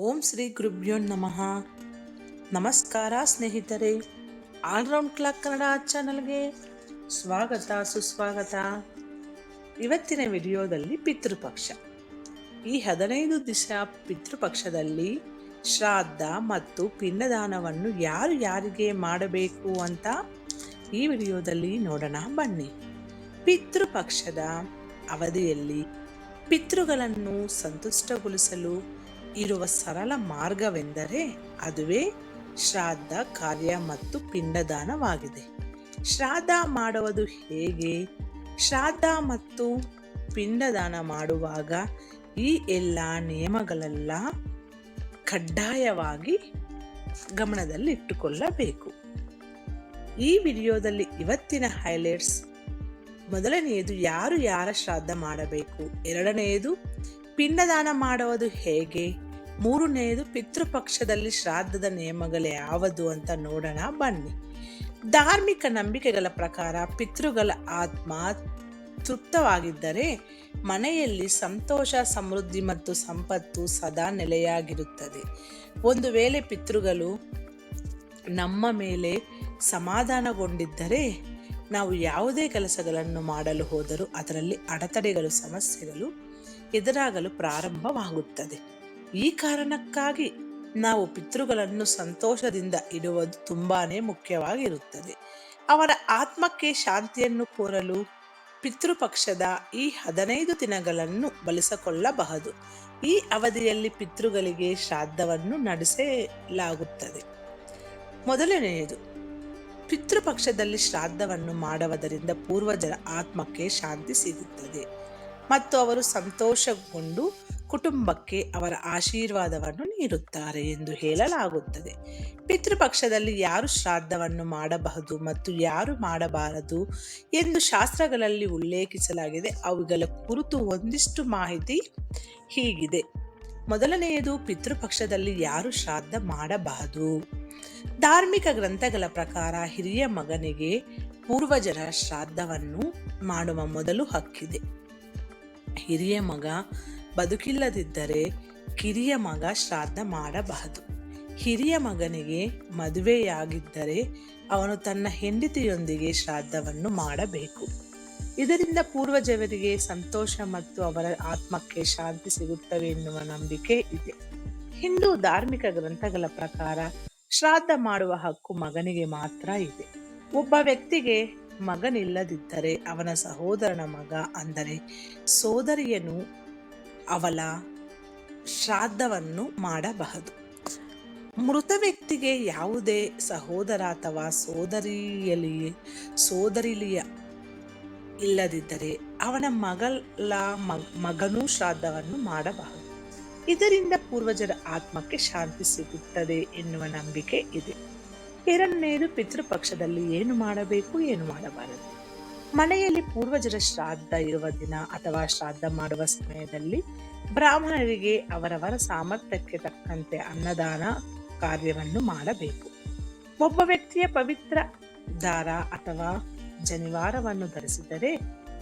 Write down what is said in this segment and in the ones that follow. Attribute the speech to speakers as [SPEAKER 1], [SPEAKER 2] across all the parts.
[SPEAKER 1] ಓಂ ಶ್ರೀ ಗುರುಭ್ಯೋ ನಮಃ. ನಮಸ್ಕಾರ ಸ್ನೇಹಿತರೆ. ಆಲ್ರೌಂಡ್ ಕ್ಲಾಕ್ ಕನ್ನಡ ಚಾನಲ್ಗೆ ಸ್ವಾಗತ, ಸುಸ್ವಾಗತ. ಇವತ್ತಿನ ವಿಡಿಯೋದಲ್ಲಿ ಪಿತೃಪಕ್ಷ. ಈ ಹದಿನೈದು ದಿವಸ ಪಿತೃಪಕ್ಷದಲ್ಲಿ ಶ್ರಾದ್ದ ಮತ್ತು ಪಿಂಡದಾನವನ್ನು ಯಾರು ಯಾರಿಗೆ ಮಾಡಬೇಕು ಅಂತ ಈ ವಿಡಿಯೋದಲ್ಲಿ ನೋಡೋಣ ಬನ್ನಿ. ಪಿತೃಪಕ್ಷದ ಅವಧಿಯಲ್ಲಿ ಪಿತೃಗಳನ್ನು ಸಂತುಷ್ಟಗೊಳಿಸಲು ಇರುವ ಸರಳ ಮಾರ್ಗವೆಂದರೆ ಅದುವೇ ಶ್ರಾದ್ದ ಕಾರ್ಯ ಮತ್ತು ಪಿಂಡದಾನವಾಗಿದೆ. ಶ್ರಾದ್ದ ಮಾಡುವುದು ಹೇಗೆ? ಶ್ರಾದ್ದ ಮತ್ತು ಪಿಂಡದಾನ ಮಾಡುವಾಗ ಈ ಎಲ್ಲ ನಿಯಮಗಳೆಲ್ಲ ಕಡ್ಡಾಯವಾಗಿ ಗಮನದಲ್ಲಿಟ್ಟುಕೊಳ್ಳಬೇಕು. ಈ ವಿಡಿಯೋದಲ್ಲಿ ಇವತ್ತಿನ ಹೈಲೈಟ್ಸ್. ಮೊದಲನೆಯದು, ಯಾರು ಯಾರ ಶ್ರಾದ್ದ ಮಾಡಬೇಕು? ಎರಡನೆಯದು, ಪಿಂಡದಾನ ಮಾಡುವುದು ಹೇಗೆ? ಮೂರನೆಯದು ಪಿತೃಪಕ್ಷದಲ್ಲಿ ಶ್ರಾದ್ದದ ನಿಯಮಗಳು ಯಾವುದು ಅಂತ ನೋಡೋಣ, ಬನ್ನಿ. ಧಾರ್ಮಿಕ ನಂಬಿಕೆಗಳ ಪ್ರಕಾರ ಪಿತೃಗಳ ಆತ್ಮ ತೃಪ್ತವಾಗಿದ್ದರೆ ಮನೆಯಲ್ಲಿ ಸಂತೋಷ, ಸಮೃದ್ಧಿ ಮತ್ತು ಸಂಪತ್ತು ಸದಾ ನೆಲೆಯಾಗಿರುತ್ತದೆ. ಒಂದು ವೇಳೆ ಪಿತೃಗಳು ನಮ್ಮ ಮೇಲೆ ಸಮಾಧಾನಗೊಂಡಿದ್ದರೆ ನಾವು ಯಾವುದೇ ಕೆಲಸಗಳನ್ನು ಮಾಡಲು ಹೋದರೂ ಅದರಲ್ಲಿ ಅಡೆತಡೆಗಳು, ಸಮಸ್ಯೆಗಳು ಎದುರಾಗಲು ಪ್ರಾರಂಭವಾಗುತ್ತದೆ. ಈ ಕಾರಣಕ್ಕಾಗಿ ನಾವು ಪಿತೃಗಳನ್ನು ಸಂತೋಷದಿಂದ ಇಡುವುದು ತುಂಬಾನೇ ಮುಖ್ಯವಾಗಿರುತ್ತದೆ. ಅವರ ಆತ್ಮಕ್ಕೆ ಶಾಂತಿಯನ್ನು ಕೋರಲು ಪಿತೃಪಕ್ಷದ ಈ ಹದಿನೈದು ದಿನಗಳನ್ನು ಬಳಸಿಕೊಳ್ಳಬಹುದು. ಈ ಅವಧಿಯಲ್ಲಿ ಪಿತೃಗಳಿಗೆ ಶ್ರಾದ್ದವನ್ನು ನಡೆಸಲಾಗುತ್ತದೆ. ಮೊದಲನೆಯದು, ಪಿತೃಪಕ್ಷದಲ್ಲಿ ಶ್ರಾದ್ದವನ್ನು ಮಾಡುವುದರಿಂದ ಪೂರ್ವಜರ ಆತ್ಮಕ್ಕೆ ಶಾಂತಿ ಸಿಗುತ್ತದೆ. ಮತ್ತು ಅವರು ಸಂತೋಷಗೊಂಡು ಕುಟುಂಬಕ್ಕೆ ಅವರ ಆಶೀರ್ವಾದವನ್ನು ನೀಡುತ್ತಾರೆ ಎಂದು ಹೇಳಲಾಗುತ್ತದೆ. ಪಿತೃಪಕ್ಷದಲ್ಲಿ ಯಾರು ಶ್ರಾದ್ದವನ್ನು ಮಾಡಬಹುದು ಮತ್ತು ಯಾರು ಮಾಡಬಾರದು ಎಂದು ಶಾಸ್ತ್ರಗಳಲ್ಲಿ ಉಲ್ಲೇಖಿಸಲಾಗಿದೆ. ಅವುಗಳ ಕುರಿತು ಒಂದಿಷ್ಟು ಮಾಹಿತಿ ಹೀಗಿದೆ. ಮೊದಲನೆಯದು, ಪಿತೃಪಕ್ಷದಲ್ಲಿ ಯಾರು ಶ್ರಾದ್ದ ಮಾಡಬಹುದು ಧಾರ್ಮಿಕ ಗ್ರಂಥಗಳ ಪ್ರಕಾರ ಹಿರಿಯ ಮಗನಿಗೆ ಪೂರ್ವಜರ ಶ್ರಾದ್ದವನ್ನು ಮಾಡುವ ಮೊದಲು ಹಕ್ಕಿದೆ. ಹಿರಿಯ ಮಗ ಬದುಕಿಲ್ಲದಿದ್ದರೆ ಕಿರಿಯ ಮಗ ಶ್ರಾದ್ದ ಮಾಡಬಹುದು. ಹಿರಿಯ ಮಗನಿಗೆ ಮದುವೆಯಾಗಿದ್ದರೆ ಅವನು ತನ್ನ ಹೆಂಡತಿಯೊಂದಿಗೆ ಶ್ರಾದ್ದವನ್ನು ಮಾಡಬೇಕು. ಇದರಿಂದ ಪೂರ್ವಜವರಿಗೆ ಸಂತೋಷ ಮತ್ತು ಅವರ ಆತ್ಮಕ್ಕೆ ಶಾಂತಿ ಸಿಗುತ್ತವೆ ಎನ್ನುವ ನಂಬಿಕೆ ಇದೆ. ಹಿಂದೂ ಧಾರ್ಮಿಕ ಗ್ರಂಥಗಳ ಪ್ರಕಾರ ಶ್ರಾದ್ದ ಮಾಡುವ ಹಕ್ಕು ಮಗನಿಗೆ ಮಾತ್ರ ಇದೆ. ಒಬ್ಬ ವ್ಯಕ್ತಿಗೆ ಮಗನಿಲ್ಲದಿದ್ದರೆ ಅವನ ಸಹೋದರನ ಮಗ ಅಂದರೆ ಸೋದರಿಯನು ಅವಳ ಶ್ರಾದ್ದವನ್ನು ಮಾಡಬಹುದು. ಮೃತ ವ್ಯಕ್ತಿಗೆ ಯಾವುದೇ ಸಹೋದರ ಅಥವಾ ಸೋದರಿಯಲಿ, ಸೋದರಿಲಿಯ ಇಲ್ಲದಿದ್ದರೆ ಅವನ ಮಗಳ ಮಗನೂ ಶ್ರಾದ್ದವನ್ನು ಮಾಡಬಹುದು. ಇದರಿಂದ ಪೂರ್ವಜರ ಆತ್ಮಕ್ಕೆ ಶಾಂತಿ ಸಿಗುತ್ತದೆ ಎನ್ನುವ ನಂಬಿಕೆ ಇದೆ. ಎರಡನೆಯದು ಪಿತೃಪಕ್ಷದಲ್ಲಿ ಏನು ಮಾಡಬೇಕು, ಏನು ಮಾಡಬಾರದು? ಮನೆಯಲ್ಲಿ ಪೂರ್ವಜರ ಶ್ರಾದ್ದ ಇರುವ ದಿನ ಅಥವಾ ಶ್ರಾದ್ದ ಮಾಡುವ ಸಮಯದಲ್ಲಿ ಬ್ರಾಹ್ಮಣರಿಗೆ ಅವರವರ ಸಾಮರ್ಥ್ಯಕ್ಕೆ ತಕ್ಕಂತೆ ಅನ್ನದಾನ ಕಾರ್ಯವನ್ನು ಮಾಡಬೇಕು. ಒಬ್ಬ ವ್ಯಕ್ತಿಯ ಪವಿತ್ರ ದಾರ ಅಥವಾ ಜನಿವಾರವನ್ನು ಧರಿಸಿದರೆ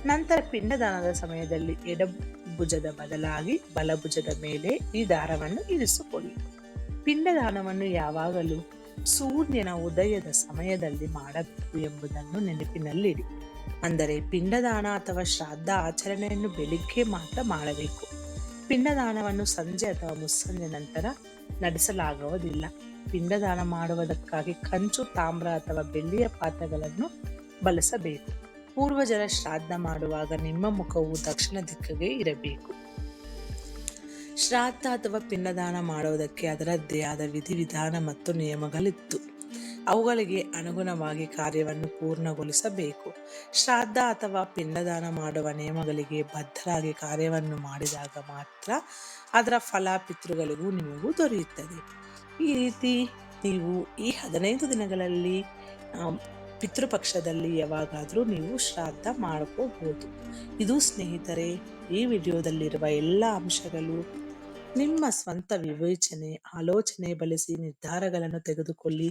[SPEAKER 1] ನಂತರ ಪಿಂಡದಾನದ ಸಮಯದಲ್ಲಿ ಎಡಭುಜದ ಬದಲಾಗಿ ಬಲಭುಜದ ಮೇಲೆ ಈ ದಾರವನ್ನು ಇರಿಸಿಕೊಳ್ಳಿ. ಪಿಂಡದಾನವನ್ನು ಯಾವಾಗಲೂ ಸೂರ್ಯನ ಉದಯದ ಸಮಯದಲ್ಲಿ ಮಾಡಬೇಕು ಎಂಬುದನ್ನು ನೆನಪಿನಲ್ಲಿಡಿ. ಅಂದರೆ ಪಿಂಡದಾನ ಅಥವಾ ಶ್ರಾದ್ದ ಆಚರಣೆಯನ್ನು ಬೆಳಿಗ್ಗೆ ಮಾತ್ರ ಮಾಡಬೇಕು. ಪಿಂಡದಾನವನ್ನು ಸಂಜೆ ಅಥವಾ ಮುಸ್ಸಂಜೆ ನಂತರ ನಡೆಸಲಾಗುವುದಿಲ್ಲ. ಪಿಂಡದಾನ ಮಾಡುವುದಕ್ಕಾಗಿ ಕಂಚು, ತಾಮ್ರ ಅಥವಾ ಬೆಳ್ಳಿಯ ಪಾತ್ರಗಳನ್ನು ಬಳಸಬೇಕು. ಪೂರ್ವಜರ ಶ್ರಾದ್ದ ಮಾಡುವಾಗ ನಿಮ್ಮ ಮುಖವು ದಕ್ಷಿಣ ದಿಕ್ಕಿಗೆ ಇರಬೇಕು. ಶ್ರಾದ್ದ ಅಥವಾ ಪಿಂಡದಾನ ಮಾಡುವುದಕ್ಕೆ ಅದರದ್ದೇ ಆದ ವಿಧಿವಿಧಾನ ಮತ್ತು ನಿಯಮಗಳಿತ್ತು. ಅವುಗಳಿಗೆ ಅನುಗುಣವಾಗಿ ಕಾರ್ಯವನ್ನು ಪೂರ್ಣಗೊಳಿಸಬೇಕು. ಶ್ರಾದ್ದ ಅಥವಾ ಪಿಂಡದಾನ ಮಾಡುವ ನಿಯಮಗಳಿಗೆ ಬದ್ಧರಾಗಿ ಕಾರ್ಯವನ್ನು ಮಾಡಿದಾಗ ಮಾತ್ರ ಅದರ ಫಲ ಪಿತೃಗಳಿಗೂ ನಿಮಗೂ ದೊರೆಯುತ್ತದೆ. ಈ ರೀತಿ ನೀವು ಈ ಹದಿನೈದು ದಿನಗಳಲ್ಲಿ ಪಿತೃಪಕ್ಷದಲ್ಲಿ ಯಾವಾಗಾದರೂ ನೀವು ಶ್ರಾದ್ದ ಮಾಡ್ಕೋಬಹುದು ಇದು ಸ್ನೇಹಿತರೆ, ಈ ವಿಡಿಯೋದಲ್ಲಿರುವ ಎಲ್ಲ ಅಂಶಗಳು ನಿಮ್ಮ ಸ್ವಂತ ವಿವೇಚನೆ, ಆಲೋಚನೆ ಬಳಸಿ ನಿರ್ಧಾರಗಳನ್ನು ತೆಗೆದುಕೊಳ್ಳಿ.